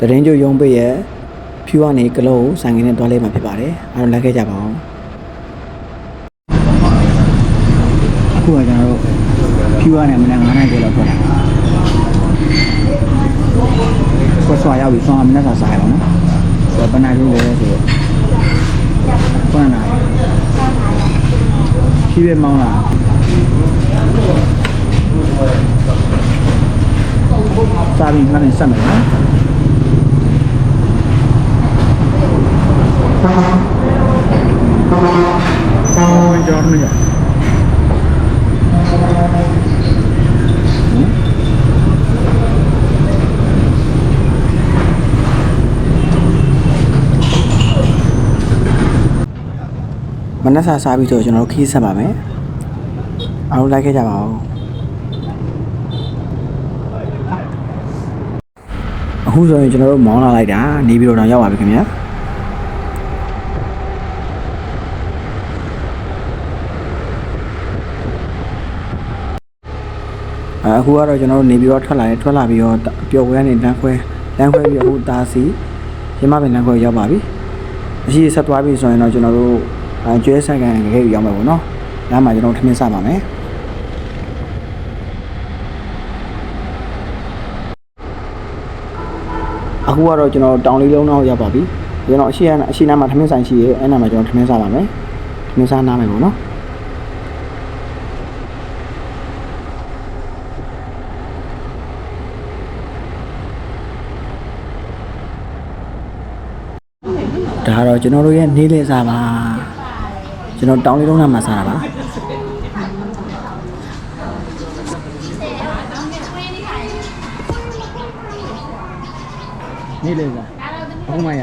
တရင်ကျုပ်ရုံးပိတ်ရဲ့ဖြူကနေကလောကိုဆိုင်ကင်းနဲ့တွားလိုက်မှာဖြစ်ပါတယ်အားလုံးလိုက်ခဲ့ကြပါအောင်အခုကကျွန်တော်တို့ဖြူကနေမနေ့9နိုင်ကျော်လောက်ထွက်လာဆွဆွာရောက်ပြီဆွမ်းအမနဲ့စားစားရပါတော့ဆိုတော့ပနာလို့လဲဆိုတော့ပနာဖြူရဲ့မောင်းလာစားပြီးမှန်းနေစက်မယ်နော် Buongiorno. မနက်စာစားပြီးတော့ကျွန်တော်တို့ခီးဆက်ပါမယ်အားလုံးလိုက်ခဲ့ကြပါဦးအခုဆိုရင်ကျွန်တော်တို့မောင်းလာလိုက်တာနေပြီးတော့ရောက်ပါပြီခင်ဗျာ အခုကတော့ကျွန်တော်တို့နေပြီးတော့ထွက်လာတယ်ထွက်လာပြီးတော့ပျော်ပွဲကနေလမ်းခွဲလမ်းခွဲပြီးအခုတာစီရမပင်လမ်းခွဲရောက်ပါပြီအရှိဆက်သွားပြီဆိုရင်တော့ကျွန်တော်တို့အဲကျွဲဆိုင်ကန်ခေရောက်မှာပေါ့နော်လမ်းမှာကျွန်တော်ထမင်းစားပါမယ်အခုကတော့ကျွန်တော်တောင်လေးလုံးတော့ရောက်ပါပြီကျွန်တော်အရှိအရှိနားမှာထမင်းဆိုင်ရှိရဲအဲ့နားမှာကျွန်တော်ထမင်းစားပါမယ်ထမင်းစားနားမယ်ပေါ့နော် ဒါကတော့ကျွန်တော်တို့ရဲ့နေ့လည်စာပါကျွန်တော်တောင်းလေးလုံးနာမှာစားတာပါနေ့လည်စာအခုမှရ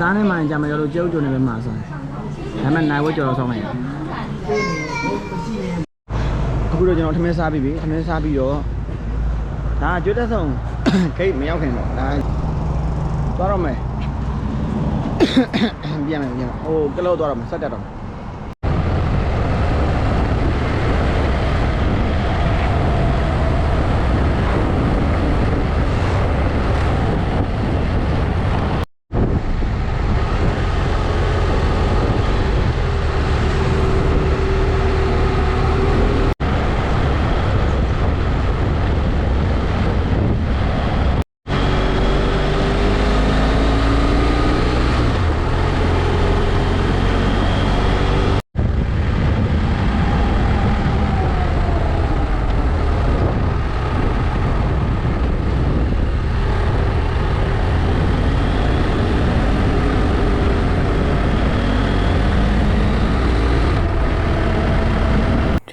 ဒါနဲ့မှကြာမရလို့ကျုပ်ကျုံနေပဲမှာစားဒါမှနိုင်ဝဲကြော်တော့ဆောင်းလိုက်ရအခုတော့ကျွန်တော်ထမင်းစားပြီးပြီထမင်းစားပြီးတော့ဒါကျွတ်သက်ဆုံး ဂိတ်မရောက်ခင်တော့ဒါသွားတော့မယ်ပြန်မယ်ပြန်မယ်ဟိုကလောက်သွားတော့မယ်ဆက်တက်တော့မယ်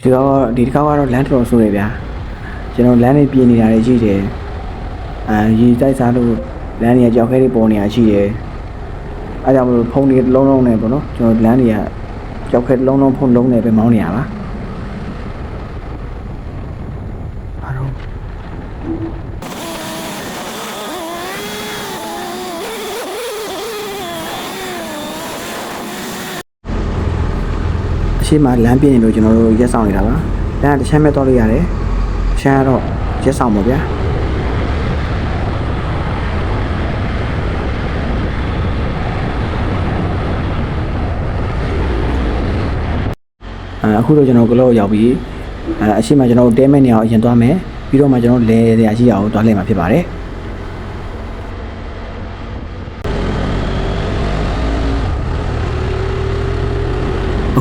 ဒီ တော့ဒီတစ်ခါကတော့လမ်းတော်ဆိုရဗျာကျွန်တော်လမ်းလေးပြင်နေတာတွေရှိတယ်အာရေတိုက်စားလို့လမ်းတွေကကြောက်ခဲတွေပေါ်နေတာရှိတယ်အဲကြောင့်မလို့ဖုန်းတွေလုံးလုံးနဲ့ပေါ့နော်ကျွန်တော်လမ်းတွေကကြောက်ခဲလုံးလုံးဖုန်းလုံးနဲ့ပဲမောင်းနေရပါအားလုံး ရှိမလမ်းပြင်းနေလို့ကျွန်တော်တို့ရက်ဆောင်နေတာပါလမ်းကတစ်ချမ်းပဲတော့လို့ရတယ်တစ်ချမ်းကတော့ရက်ဆောင်ပါဗျာအဲအခုတော့ကျွန်တော်ကလောရောက်ပြီအဲအရှိမကျွန်တော်တို့တဲမဲ့နေအောင်အရင်သွားမယ်ပြီးတော့မှကျွန်တော်လဲရရှိအောင်သွားလှည့်မှာဖြစ်ပါတယ်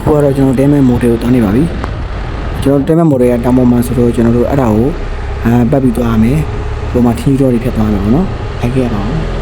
အခုကတော့ကျွန်တော်တဲမဲ့မိုတယ်ကိုသွားနေပါပြီကျွန်တော်တဲမဲ့မိုတယ်ကတောင်ပေါ်မှာဆိုတော့ကျွန်တော်တို့အဲ့ဒါကိုအဲပတ်ပြီးသွားရမယ်ဟိုမှာထင်းကြောတွေဖြတ်သွားမယ်ပေါ့နော်လိုက်ခဲ့ရပါဦး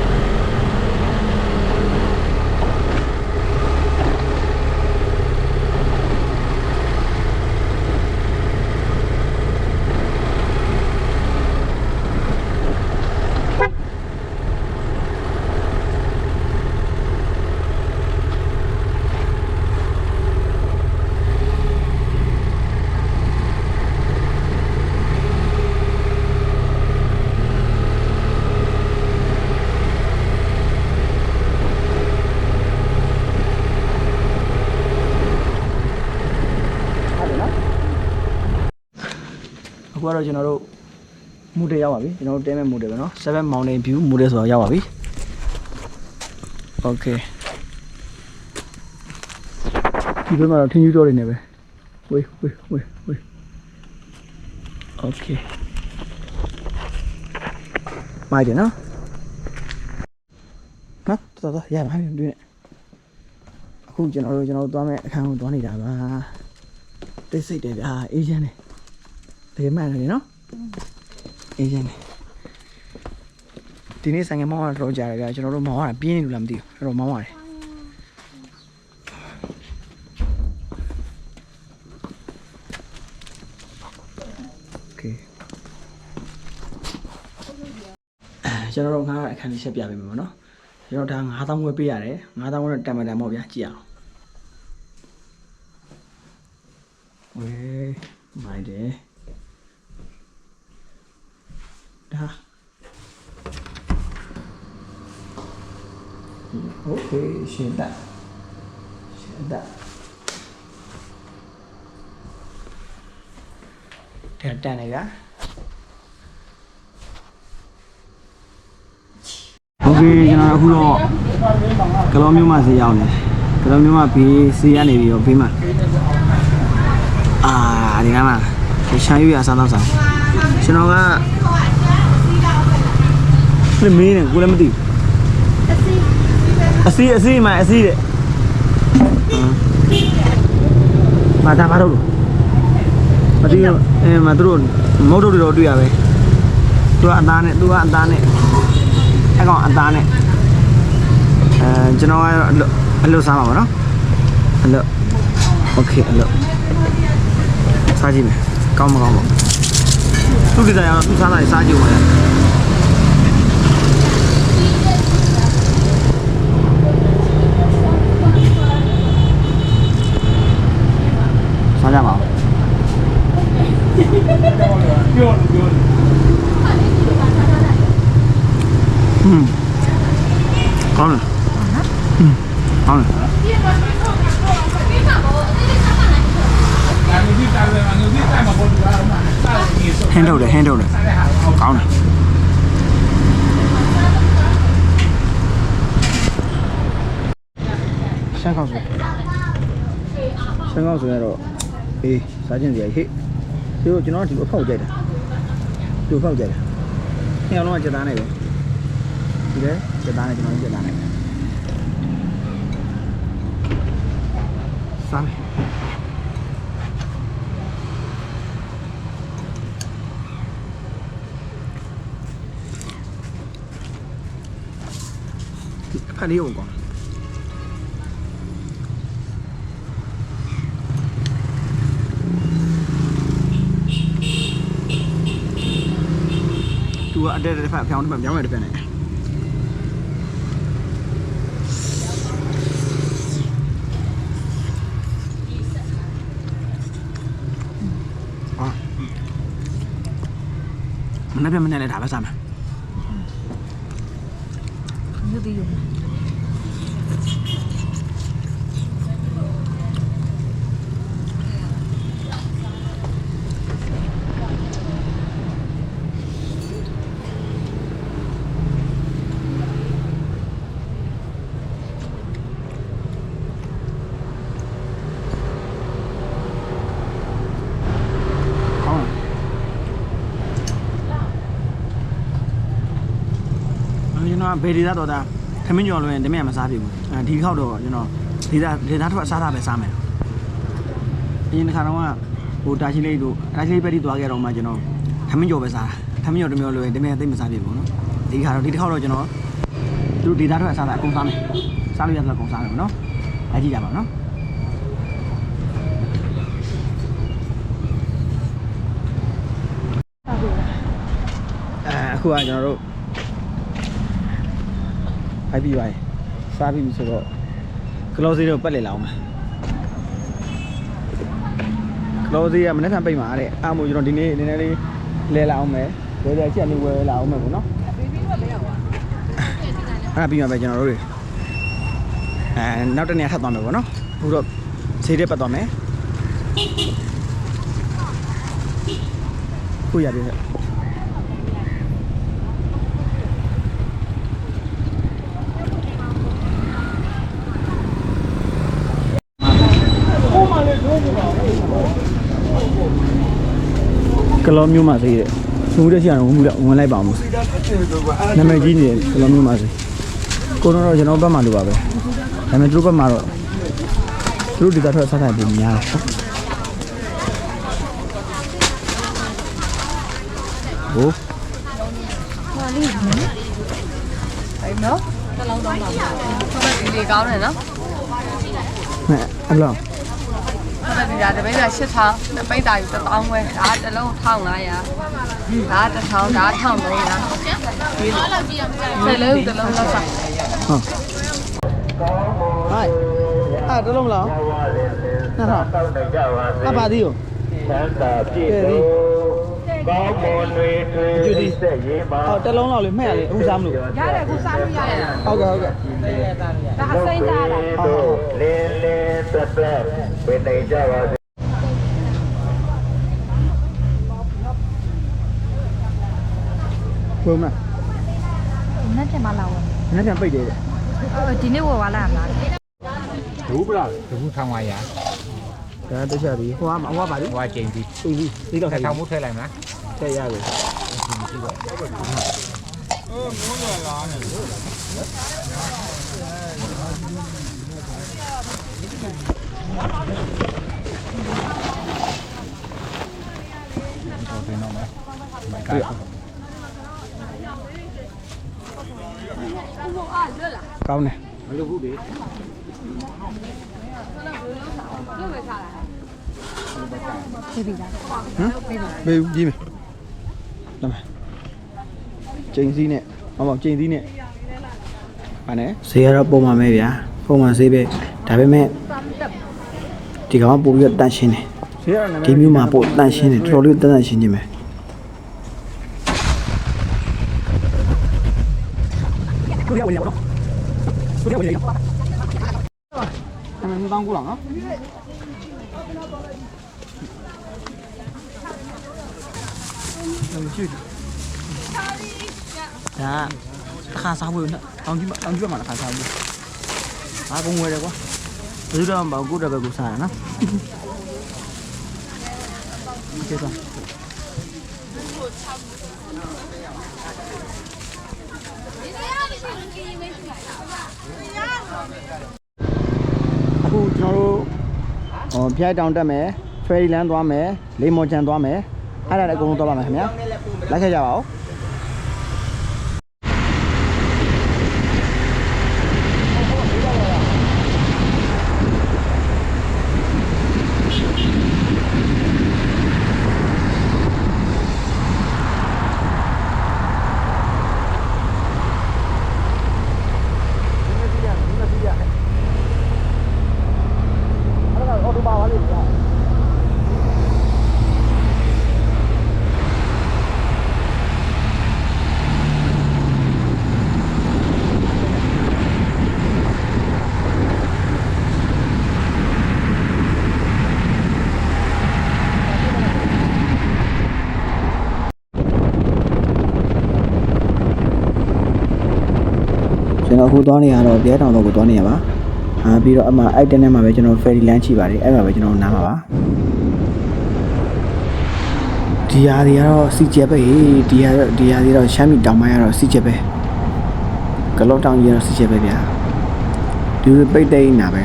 အခုကတော့ကျွန်တော်တို့ မူတယ်ရောက်ပါပြီကျွန်တော်တို့တဲမဲ့မူတယ်ပဲเนาะ7 mountain view မူတယ်ဆိုတော့ရောက်ပါပြီ okay ဒီဘက်မှာတော့ထင်းကြီးတော်တွေနေပဲဝေးဝေးဝေးဝေး okay မိုက်တယ်နော်ဟာတော်တော်ရပါပြီတွေ့နေအခုကျွန်တော်တို့ကျွန်တော်တို့သွားမဲ့အခန်းကိုသွားနေတာပါတိတ်ဆိတ်တယ်ဗျာအေးချမ်းတယ် လေမှန်တယ်နော်အေးရနေဒီနေ့ဆိုင်ကမောင်းရတော့ကြာတယ်ဗျာကျွန်တော်တို့မောင်းရတာပြင်းနေလို့လားမသိဘူးအဲ့တော့မောင်းရတယ်ကျွန်တော်တို့ငါးအခန်းလေးချက်ပြပေးမယ်ပေါ့နော်ကျွန်တော်ဒါ9000ငွေပေးရတယ်9000ငွေတမ်မတန်ပေါ့ဗျာကြည့်အောင်ဝေးမိုက်တယ် ဒါโอเคရှင်းတာရှင်းတာတဲ့တန်နေဗျာ โอเคကျွန်တော်အခုတော့ကလောမျိုးမစီရောက်နေကလောမျိုးမဘေးစီရနေပြီးတော့ဘေးမှာအာဒီကမှာဒီရှာယူရအစားတော့ဆောင်ကျွန်တော်က လည်းမင်းနဲ့ကိုလည်းမသိဘူးအစီအစီမအစီတဲ့မာတာမတော့လို့မသိဘူးအဲမတို့မဟုတ်တော့တော့တွေ့ရပဲသူကအသားနဲ့သူကအသားနဲ့ အဲ့ကောင်အသားနဲ့အဲကျွန်တော်ကတော့အလွတ်အလွတ်စားပါပါနော်အလွတ်โอเคအလွတ်စားကြည့်မယ်ကောင်းမကောင်းပေါ့သူဒီတိုင်းကတော့သူစားတာစားကြည့်ဦးမ ရှမ်းကောက်ဆိုရတော့အေးစားကျင်စရာဟိဒီတော့ကျွန်တော်ဒီအဖောက်ကြိုက်တာဒီအဖောက်ကြိုက်တာနှစ်ယောက်လုံးကစက်သားနေပဲဒီလေစက်သားနေကျွန်တော်စက်သားနေစားမယ်ဒီအဖက်လေးကိုကော သူကအတက်တက်ဖက်ဖောင်းတစ်ဖက်ပြောင်းရတစ်ဖက်နဲ့အာမနေ့ကမနေ့လည်းဒါပဲစားမယ် ကျွန်တော်ဘယ်ဒေသတော့ဒါခမင်းကျော်လွင်တမင်မစားပြီဘူးအဲဒီခေါက်တော့ကျွန်တော်ဒေသဒေသထွက်စားတာပဲစားမယ်အရင်တစ်ခါတော့ဟိုတာချီလေးတို့တာချီလေးပဲတီသွားခဲ့တော့မှကျွန်တော်ခမင်းကျော်ပဲစားတာခမင်းကျော်တမျိုးလွင်တမင်သိမစားပြီဘူးနော်ဒီခါတော့ဒီတစ်ခေါက်တော့ကျွန်တော်သူဒေသထွက်စားတာအကုန်စားမယ်စားလို့ရတော့အကုန်စားတယ်နော်လိုက်ကြည့်ကြပါနော်အဲအခုကကျွန်တော်တို့ ဖိုက်ပြီးပါရင်စားပြီးပြီဆိုတော့ကလောစီတော့ပတ်လေလာအောင်မယ်ကလောစီကမနေ့ကပိတ်မှာတဲ့အားမို့ကျွန်တော်ဒီနေ့နည်းနည်းလေးလဲလာအောင်မယ်ဝယ်ရချက်လေးဝယ်လာအောင်မယ်ပေါ့နော်အဲ့ဒါပြီးမှပဲကျွန်တော်တို့တွေအဲနောက်တစ်နေ့ထပ်သွားမယ်ပေါ့နော်အခုတော့ဈေးတက်ပတ်သွားမယ်ခုရပြီဆ လောမျိုးမှာစေးတယ်ဝင်မှုတက်ရှိရအောင်ဝင်မှုတက်ဝင်လိုက်ပါအောင်နာမည်ကြီးနေတယ်ကလောမျိုးမှာစေးကိုတော့ကျွန်တော်ဘက်မှာလိုပါပဲဒါပေမဲ့သူတို့ဘက်မှာတော့သူတို့ဒေတာထွက်စားတိုင်းပုံများတယ်ဟိုအဲ့နော်တစ်လုံးတော့ပါဟုတ်တယ်ဒီလေးကောင်းတယ်နော်နဲ့အဲ့လိုဟု တ်တယ်ဒီဒါတပိတ်က8000တပိတ်တာယူ1000ခွဲဒါတစ်လုံး1500ဒါ1000ဒါ1300ဒီလိုတစ်လုံးတစ်လုံးလောက်စားဟုတ်ဟိုင်အဲ့တလုံးမလားနားတော့အပါသေးရောချမ်းသာပြည့်စုံ ကောင်းမွန်တွေတွေဆက်ရေးပါဟောတလုံးလောက်လေးမှဲ့ရလေအခုစားမလို့ရတယ်ခုစားလို့ရတယ်ဟုတ်ကဲ့ဟုတ်ကဲ့ဒါအစိမ့်သားလားတို့လင်းလင်းသက်သက်ဝင်နေကြပါစေဘုံမနဲ့ပြန်မလာဘူးညချမ်းပိတ်တယ်တဲ့အော်ဒီနေ့ဝယ်သွားလာမလားဘူးပလားတဘူးထောင်းပါရဒါတခြားဒီဟိုကဟိုကပါလိဟွာကျင်းပြီးအေးဒီဒီတော့ထထိုင်ထောင်မှုထည့်လိုက်မလား ထည့်ရတယ်ဟု လုပ်ဘူးလေပြေးပြီလားဟမ်ဘေးကြီးမယ်လာမယ်ကျင်းစည်းနဲ့ဟောမကျင်းစည်းနဲ့ဟာနဲ့ဈေးကတော့ပုံမှန်ပဲဗျာပုံမှန်ဈေးပဲဒါပေမဲ့ဒီကောင်ကပို့ပြီးတော့တန့်ရှင်းတယ်ဈေးကတော့ဒီမျိုးမှာပို့တန့်ရှင်းတယ်တော်တော်လေးတန့်တန့်ရှင်းခြင်းပဲကိုရဝင်ရအောင်ကိုရဝင်ရအောင်အမေတောင်းကူလားနော် မရှိဘူးဒါခါစားဖို့နဲ့တောင်ကြီးတောင်ကြီးမှာခါစားဖို့အားကုန်ဝယ်တယ်ကွာဘယ်တော့မှကိုယ့်တပည့်ကိုစားရနော်ကျေးဇူးအခုကျွန်တော်တို့ဟောဖျက်တောင်တက်မယ်ဖယ်ရီလန်းသွားမယ်လေမော်ချန်သွားမယ် အဲ့ဒါလည်းအကုန်လုံးသွားပါမယ်ခင်ဗျာလိုက်ခဲ့ကြပါဦး အခုသွားနေရတော့ပြဲတောင်တော့ကိုသွားနေရပါအာပြီးတော့အမှအဲ့တက်နဲ့မှာပဲကျွန်တော် ferry land ချိပါတယ်အဲ့မှာပဲကျွန်တော်နားမှာပါဒီဟာတွေကတော့စီကျက်ပဲဟေးဒီဟာဒီဟာတွေတော့ရှမ်းပြည်တောင်ပိုင်းကတော့စီကျက်ပဲကလော့တောင်ကြီးကတော့စီကျက်ပဲဗျာလူတွေပိတ်သိမ်းနေတာပဲ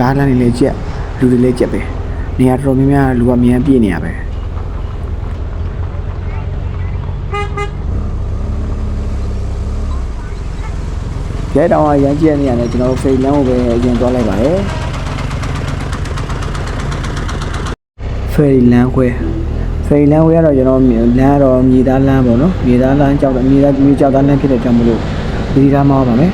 ကားလမ်းတွေလည်းကျက်လူတွေလည်းကျက်ပဲနေရာတော်တော်များများလူကမြန်ပြည့်နေရပဲ ရဲတောင်ကရမ်းကျက်နေရတယ်ကျွန်တော်တို့ ferry land ကိုပဲအရင်သွားလိုက်ပါတယ်ဖယ်ရီလမ်းခွဲဖယ်ရီလမ်းခွဲကတော့ကျွန်တော်လမ်းကတော့မြေသားလမ်းပေါ့နော်မြေသားလမ်းကြောက်မြေသားမြေကြောက်သားလမ်းဖြစ်တဲ့ကြောင့်မလို့ဒီသားမောပါမယ်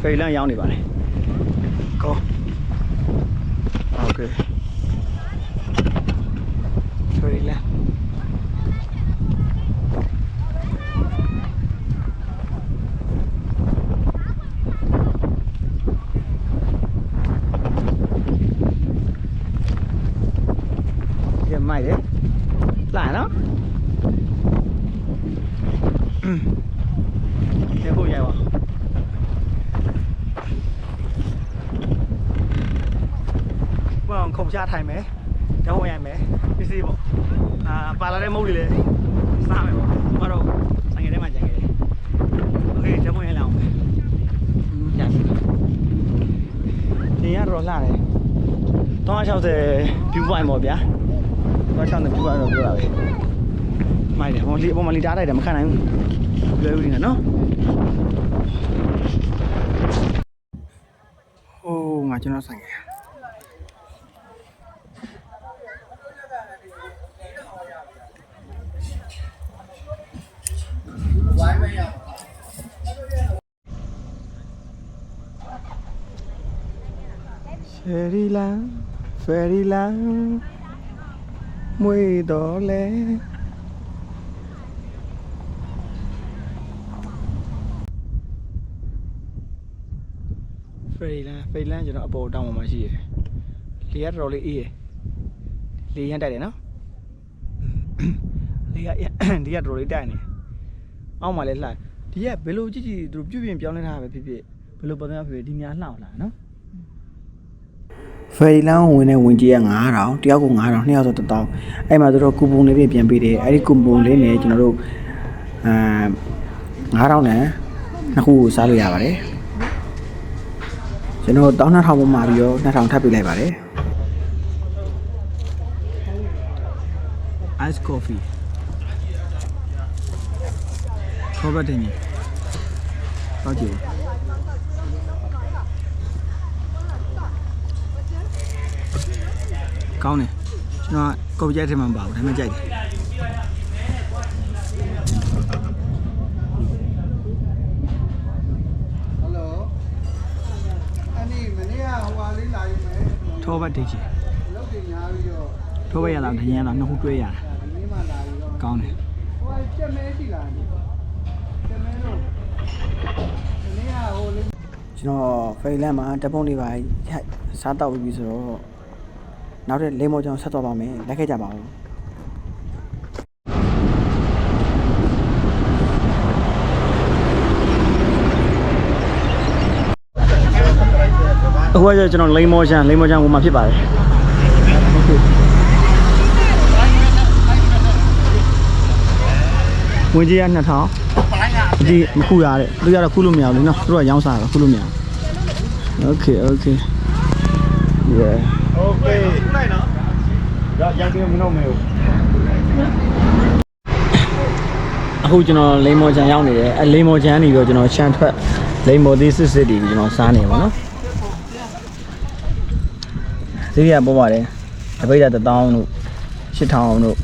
ဖယ်ရီလန်းရောက်နေပါလေကောโอเคဖယ်ရီလန်းရမိုက်တယ် vâng không cha thầy mẹ cháu không em mẹ cái gì bộ à bà là đây mâu đi lên sao mẹ bộ bắt đầu sang ngày đấy mà chạy ngày ok cháu không em làm chạy thì nhá rồi là này tôi cho thì cứu vài một bé tôi cho thì cứu vài rồi rồi mày để bọn lì bọn mà lì đá đây để mà khai này lời đi nữa ဟိုငါကျွန်တော်ဆိုင်ရဖ ယ်ရီလန်ဖယ်ရီလန်မွေတော်လဲဖယ်ရီလန်ဖယ်ရီလန်ကျွန်တော်အပေါ်တောင်းပေါ်မှာရှိရယ်လေကတော်တော်လေးအေးရယ်လေရမ်းတိုက်တယ်နော်လေကဒီကတော်တော်လေးတိုက်နေအောက်မှာလည်းလှဒီကဘယ်လိုကြည့်ကြည့်သူပြုပြင်ပြောင်းလဲထားတာပဲဖြစ်ဖြစ်ဘယ်လိုပုံစံဖြစ်ဖြစ်ဒီများလှအောင်လားနော် ဖယ်ရီလန်းဝင်တဲ့ဝင်ကြီးက9000တယောက်ကို9000နှစ်ယောက်ဆို1000အဲ့မှာသူတို့ကူပွန်လေးတွေပြန်ပေးတယ်အဲ့ဒီကူပွန်လေးနဲ့ကျွန်တော်တို့အာ9000နဲ့နှစ်ခုကိုစားလို့ရပါတယ်ကျွန်တော်12000ပုံမှာပြီးတော့2000ထပ်ပေးလိုက်ပါတယ် ice coffee ခေါ်ပါတင်ကြီးတော့ကြည့် ကောင်းတယ်ကျွန်တော်ကကော်ပီကြိုက်ထဲမှာမပါဘူးဒါပေမဲ့ကြိုက်တယ်ထောဘတ်တိတ်ချီထောဘတ်ရလားဒရန်လားနှစ်ခုတွဲရတာကောင်းတယ်ကျွန်တော်ဖေးလန်မှာတပုံးလေးပါစားတော့ပြီးဆိုတော့ နောက်တဲ့လေမောကြောင့်ဆက်သွားပါမယ်လက်ခဲ့ကြပါဦးအခုကကျွန်တော်လိန်မောချန်လိန်မောချန်ဟိုမှာဖြစ်ပါတယ်ဝင်ကြီးက2000ဒီမခုရတဲ့သူရတော့ခုလို့မရဘူးလေနော်သူတို့ကရောင်းစားတာခုလို့မရဘူး Okay okay yeah ok này nó dạ giang kia mình không hiểu အခုကျွန်တော်လိန်မော်ချန်ရောက်နေတယ်အဲလိန်မော်ချန်နေပြီးတော့ကျွန်တော်ချန်ထွက်လိန်မော်သီးစစ်စစ်တီကိုကျွန်တော်စားနေပါတော့ဈေးရပေါ်ပါတယ်တပိတ်တာ1000တို့8000တို့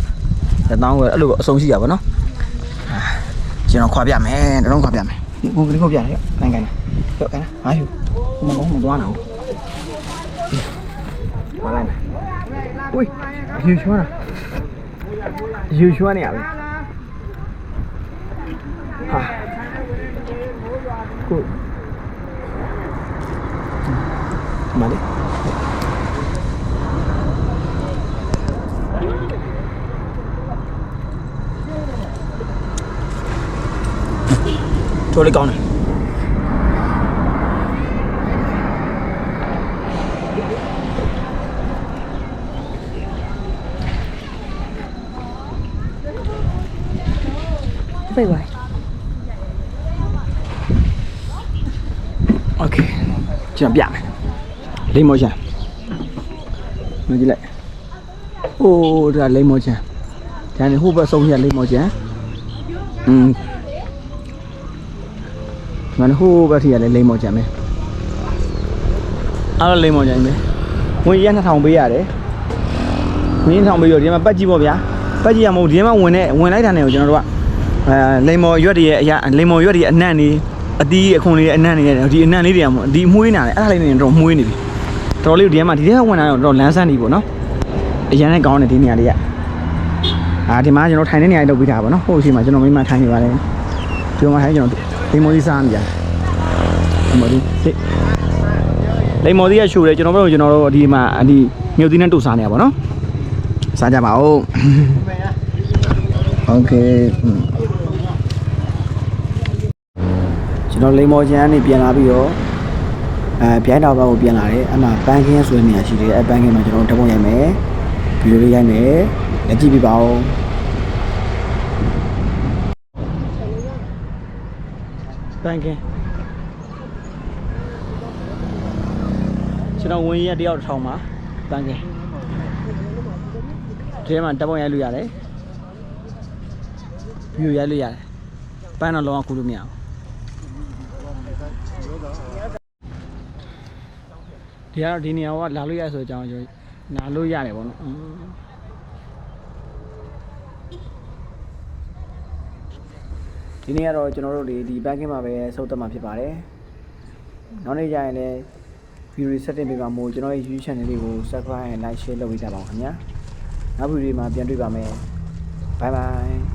1000ကိုအဲ့လိုအဆုံးရှိရပါတော့အာကျွန်တော်ခွာပြမယ်တလုံးခွာပြမယ်ဟိုကလေးခွာပြတယ်ကန်ကန်ကြောက်ကန်ဟာယူမမောမသွားတော့ ဘာလဲဝေးယူချွမ်းတာယူချွမ်း ပြီ ဟာကိုမလေးချိုးလေးကောင်းတယ် ပြေးပါ โอเคကျွန်တော်ပြမယ်လိမ္မောချန်မကြည့်လိုက်အိုးဒါလိမ္မောချန်ဒါနဲ့ဟိုဘက်ဆုံးရလိမ္မောချန်อืมမန်ဟိုဘက်ထိရလဲလိမ္မောချန်ပဲအဲ့ဒါလိမ္မောချန်ပဲဝင်ရ2000ပေးရတယ်ဝင်2000ပေးရဒီမှာပတ်ကြည့်ပေါ့ဗျာပတ်ကြည့်ရမဟုတ်ဒီမှာဝင်နေဝင်လိုက်တာနဲ့ကိုကျွန်တော်တို့က အဲလိမ္မော်ရွက်တွေရဲ့အရာလိမ္မော်ရွက်တွေရဲ့အနံ့နေ အတီးအခွန်လေးအနံ့နေရတယ်ဒီအနံ့လေးတွေကမဒီအမွှေးနာတယ်အဲ့ဒါလေးတွေတော့မွှေးနေပြီတော်တော်လေးဒီထဲမှာဒီထဲကဝင်လာတော့တော့လန်းဆန်းနေပေါ့နော်အရန်နဲ့ကောင်းတယ်ဒီနေရာလေးကအာဒီမှာကျွန်တော်ထိုင်တဲ့နေရာလေးလုပ်ပြီးတာပေါ့နော်ဟိုရှိမှာကျွန်တော်မိမထိုင်နေပါတယ်ဒီမှာထိုင်ကျွန်တော်ဒီမိုးကြီးစားနေကြဒီမိုးကြီးလိမ္မော်ကြီးကရှိုးတယ်ကျွန်တော်တို့ကျွန်တော်တို့ဒီမှာဒီမြို့သီးနဲ့တူစားနေရပါတော့စားကြပါဦးโอเค ကျွန်တော်လိမ္မော်ချမ်းနေပြန်လာပြီးတော့အဲပြိုင်းတော်ဘက်ကိုပြန်လာတယ်အမှပန်းခင်းဆိုတဲ့နေရာရှိတယ်အဲပန်းခင်းမှာကျွန်တော်ဓာတ်ပုံရိုက်မယ်ဗီဒီယိုလေးရိုက်မယ်လက်ကြည့်ပြပါဦးပန်းခင်းကျွန်တော်ဝင်ရက်တယောက်တစ်ထောင်ပါပန်းခင်းဒီထဲမှာဓာတ်ပုံရိုက်လို့ရတယ်ဗီဒီယိုရိုက်လို့ရတယ်ပန်းတော့လုံးဝကူလို့မရဘူး ဒီကတော့ဒီနေရာကလာလို့ရဆိုအကြောင်းကျွန်တော်နာလို့ရတယ်ပေါ့နော်အင်းဒီနေ့ကတော့ကျွန်တော်တို့ဒီဒီဘက်ကင်းမှာပဲစုပ်သက်မှာဖြစ်ပါတယ်နောက်နေ့ကျရင်လည်း video setting ပေးပါမို့ကျွန်တော်ရဲ့ YouTube channel လေးကို subscribe and like share လုပ်ပေးကြပါဦးခင်ဗျာနောက် video မှာပြန်တွေ့ပါမယ် bye bye